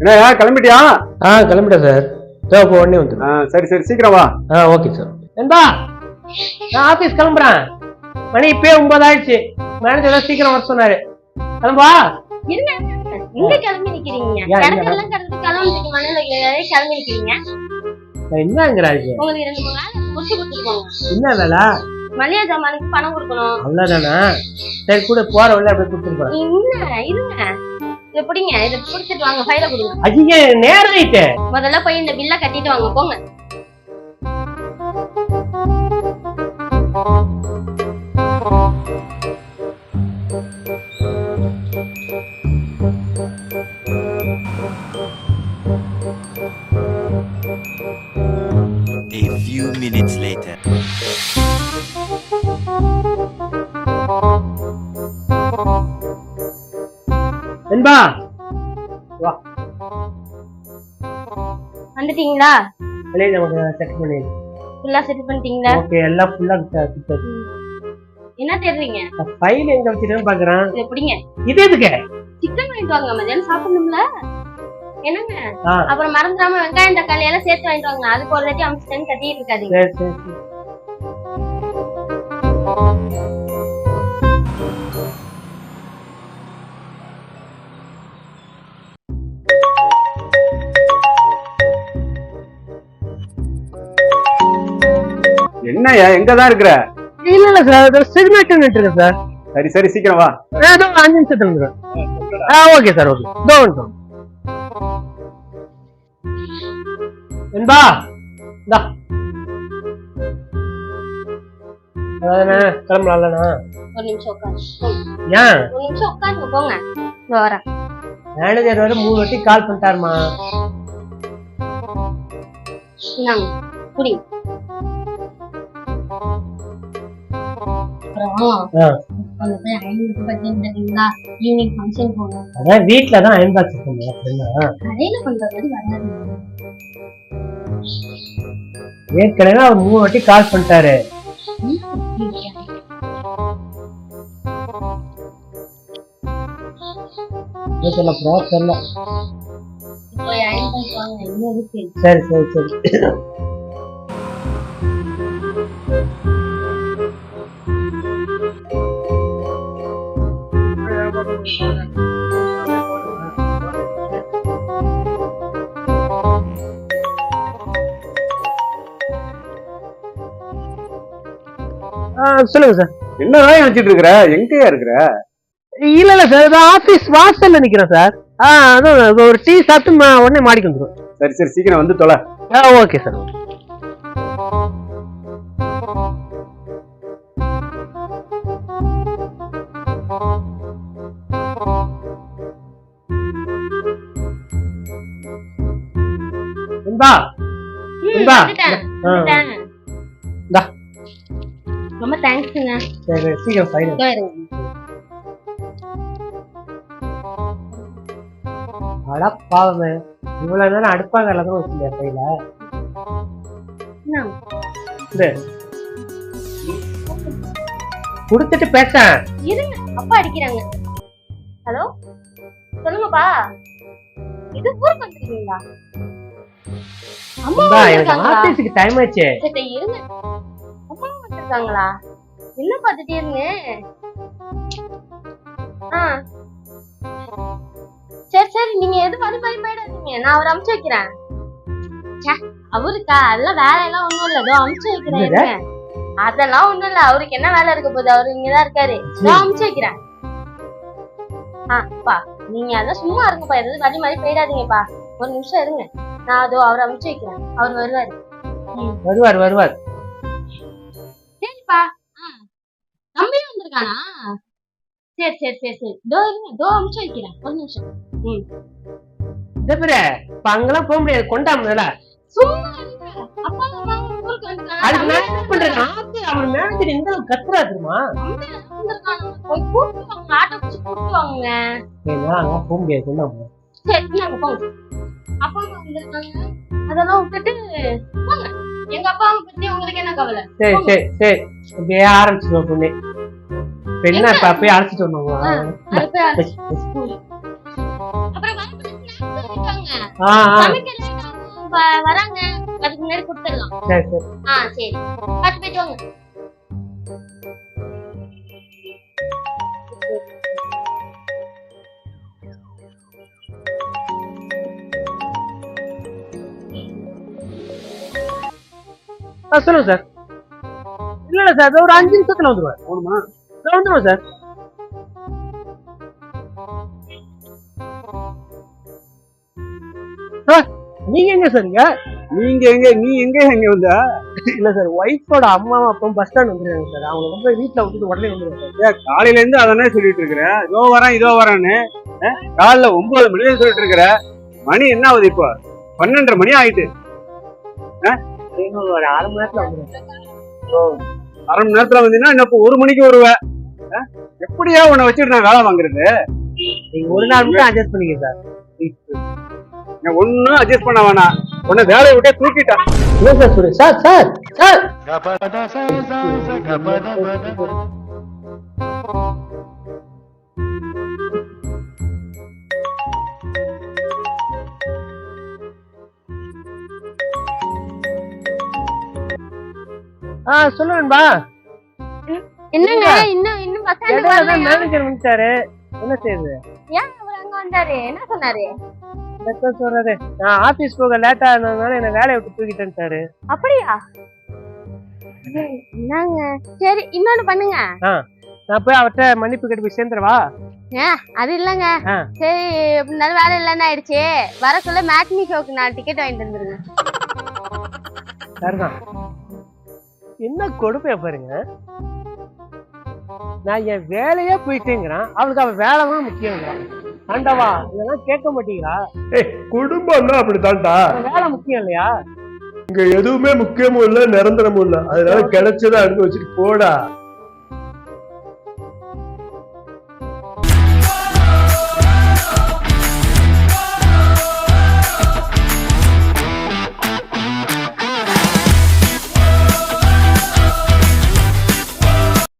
என்ன கிளம்பிட்டியா? ஆ கிளம்பிட்டேன் சார். இதோ இப்போ உடனே வந்துடும் ஆ, சரி சரி சீக்கிரம் வா. ஆ ஓகே சார். நண்பா நான் ஆபீஸ் கிளம்புறேன். மணி இப்பயே ஒன்பது ஆயிடுச்சு. மேனேஜர் தான் சீக்கிரம் வர சொன்னாரு. கிளம்பா இருங்க எங்க கிளம்பி நிக்கிறீங்க? ஏன், கிடக்கெல்லாம் கிடக்கு கிளம்பி மண்ணில கிளம்பி நிக்கிறீங்க? என்னங்கிறாரு உங்களுக்கு ரெண்டு மூணு நாள் முடிச்சு கொடுத்துருக்கோங்க என்ன வேலை? மளிகை ஜாமானுக்கு பணம் கொடுக்கணும். அவ்வளவுதானா? சரி கூட போற வழியில அப்படியே இல்ல இருங்க. இதை பிடிங்க இதை கொடுத்துட்டு வாங்க ஃபைல கொடுங்க. ஐயே நேரம் ஆயிட்டு முதல்ல போய் இந்த பில்ல கட்டிட்டு வாங்க போங்க. நண்பா. வந்துட்டீங்களா? வெளியே நமக்கு செட் பண்ணி. ஃபுல்லா செட் பண்ணிட்டீங்களா? ஓகே எல்லாம் ஃபுல்லா கொடுத்தாச்சு என்ன தேடுறீங்க? ஃபைல் எங்க வச்சிருக்கேன்னு பாக்குறேன். இதை பிடிங்க. இது எதுக்கு? சிக்கன் வாங்கிட்டு வாங்க மதியானம் சாப்பிடணும்ல? என்னங்க. அப்புறம் மறந்துடாம வெங்காயம் தக்காளி எல்லாம் சேர்த்து வாங்கிட்டு வாங்க. அதுக்கு ஒரு தாட்டி அமிச்சு கட்டிட்டு இருக்காதீங்க. சரி என்னய்யா எங்கதான் இருக்கிற? இல்ல இல்ல சார் சிக்னேச்சர் இருக்கு சார் சரி சரி சீக்கிரம் வா. ஏதோ அஞ்சு நிமிஷத்துல வந்துடும் ஆ ஓகே சார் ஓகே இதோ வந்துடும் என்பா இந்தா. கிளம்பலாம்லண்ணா. ஒரு நிமிஷம் உட்காந்து ஏன் ஒரு நிமிஷம் உட்காந்து போங்க. வரேன். மேனேஜர் வர மூணு வாட்டி கால் பண்ணிட்டாருமா. இந்தாங்க அதான் வீட்டுல தான் அயன் பாக்ஸ் அப்படின்னா ஏற்கனவே அவர் மூணு வாட்டி கால் பண்ணிட்டாரு. சொல்ல போறா தெரியல. போய் அயன் பண்ணி வாங்க இன்னும் இருக்கு. சரி சரி சரி. சொல்லுங்க சார். என்னதான் நினைச்சிட்டு இருக்கிற? எங்கயா இருக்கிற? இல்ல இல்ல சார் ஆபீஸ் வாசல்ல நிக்கிறேன் சார். ஆ அதான் ஒரு டீ சாப்பிட்டு உடனே மாடிக்கு வந்துடும் சரி சரி சீக்கிரம் வந்து தொலை. ஓகே சார் இந்தா. இந்தா. இந்தா. ரொம்ப தேங்க்ஸுங்க சரி சீக்கிரம் இருங்க அட பாவமே. இவ்வளவு நேரம் அடுப்பாங்க தான் வச்சுருந்தேன். இது. கொடுத்துட்டு பேசேன் இருங்க. அப்பா அடிக்கிறாங்க. ஹலோ? சொல்லுங்கப்பா. இது ஊருக்கு வந்துருக்கீங்களா அம்மா எனக்கு வந்திருக்காங்களா ஆபீஸுக்கு டைம் ஆச்சு. சரி இருங்க. அம்மா வந்திருக்காங்களா என்ன பார்த்துட்டே இருங்க ஆ. சரி சரி நீங்க எது போயிடாதீங்க நான் அவரை அமுச்சு வைக்கிறேன். அவருக்கா? அதெல்லாம் வேலை எல்லாம் ஒண்ணும் இல்ல. இதோ அமுச்சு வைக்கிறேன். அதெல்லாம் ஒண்ணும் இல்ல. அவருக்கு என்ன வேலை இருக்க போகுது? அவரு இங்கதான் இருக்காரு. அமுச்சு வைக்கிறேன். ஆ பா நீங்க அதான் சும்மா இருங்கப்பா. எதாவது வழி மாதிரி போயிடாதீங்கப்பா. ஒரு நிமிஷம் இருங்க. நான் அதோ அவரை அமுச்சு வைக்கிறேன். அவர் வருவாரு. வருவார் வருவார். சரிப்பா. ஆ. தம்பியும் வந்திருக்கானா? சரி சரி சரி சரி. தோ இருங்க. தோ அமுச்சு வைக்கிறேன். ஒரு நிமிஷம். பாரு, இப்ப அங்கெல்லாம் போக முடியாது. கொண்டாமல சும்மா அப்பா அம்மா ஊருக்கு நான் என்ன பண்றேன் ஆபீஸ் அவர் மேனேஜர் இந்த அளவுக்கு கத்துறா தெரியுமா? வந்திருக்காங்க போய் கூட்டு வாங்க. ஆட்டோ பிடிச்சு கூட்டு வாங்க. ஏன்னா அங்க போக முடியாது. சரி நாங்க போங்க. அப்பா அம்மா வந்திருக்காங்க. அதெல்லாம் விட்டுட்டு போங்க. எங்க அப்பா அம்மா பத்தி உங்களுக்கு என்ன கவலை? சரி சரி சரி. அப்படியே ஆரம்பிச்சிருவோம் பொண்ணு. என்ன? இப்ப அப்படியே அழைச்சிட்டு வந்தோம் வராங்க. அதுக்கு முன்னாடி கொடுத்துடலாம். சரி சரி. ஆ சரி. பார்த்து போயிட்டு வாங்க. ஆ சொல்லுங்க சார். இல்ல இல்ல சார் ஒரு அஞ்சு நிமிஷத்துல வந்துருவேன் போகணுமா இதோ வந்துருவேன் சார். சார் நீங்க எங்க சார் இங்க? நீங்க எங்க நீ எங்க எங்க வந்த? இல்ல சார் ஒய்ஃபோட அம்மாவும் அப்பாவும் பஸ் ஸ்டாண்ட் வந்துருக்காங்க சார். அவங்க ரொம்ப வீட்டுல விட்டுட்டு உடனே வந்துருவாங்க சார். காலையில இருந்து அதானே சொல்லிட்டு இருக்கிற? இதோ வரேன் இதோ வரேன்னு. காலைல ஒன்பது மணி சொல்லிட்டு இருக்கிற? மணி என்ன ஆகுது இப்போ? பன்னெண்டரை மணி ஆயிட்டு. இன்னும் ஒரு அரை மணி நேரத்துல வந்துருவேன். அரை மணி நேரத்துல வந்தீங்கன்னா இன்னும் இப்போ ஒரு மணிக்கு வருவ? அஹ், எப்படியா உன்னை வச்சுட்டு நான் வேலை வாங்குறது? நீங்க ஒரு நாள் மட்டும் அட்ஜஸ்ட் பண்ணிக்க சார் நான் ஒன்னும் அட்ஜஸ்ட் பண்ண வேணாம். உன்னை வேலையை விட்டே தூக்கிட்டேன். இல்ல சார் சொல்லு சார் சார் சார் ஆ சொல்லுவேன்பா என்னங்க இன்னும் இன்னும் பஸ் வரல மேனேஜர் வந்துட்டாரு என்ன செய்யுது? ஏன் அவர் அங்க வந்தாரு? என்ன சொன்னாரு? என்னத்த சொல்றது நான் ஆபீஸ் போக லேட்டா இருந்ததுனால என்ன வேலையை விட்டு தூக்கிட்டேன்ட்டாரு அப்படியா? என்னங்க? சரி இன்னொன்னு பண்ணுங்க. நான் போய் அவர்கிட்ட மன்னிப்பு கேட்டு போய் சேர்ந்துருவா அது இல்லங்க. சரி எப்படினாலும் வேலை இல்லைன்னு ஆயிடுச்சு. வர சொல்ல மேட்னி ஷோக்கு நான் டிக்கெட் வாங்கிட்டு வந்துருங்க. சரிதான். என்ன கொடுப்பைய பாருங்க. நான் என் வேலையே போயிட்டேங்கிறான். அவளுக்கு அவ வேலை தான் முக்கியங்கிறான் ஆண்டவா இதெல்லாம் கேட்க மாட்டீங்களா? குடும்பம்னா அப்படித்தான்டா. அவன் வேலை முக்கியம் இல்லையா? இங்க எதுவுமே முக்கியமும் இல்ல நிரந்தரமும் இல்ல. அதனால கிடைச்சதை அனுப்பி வச்சுட்டு போடா.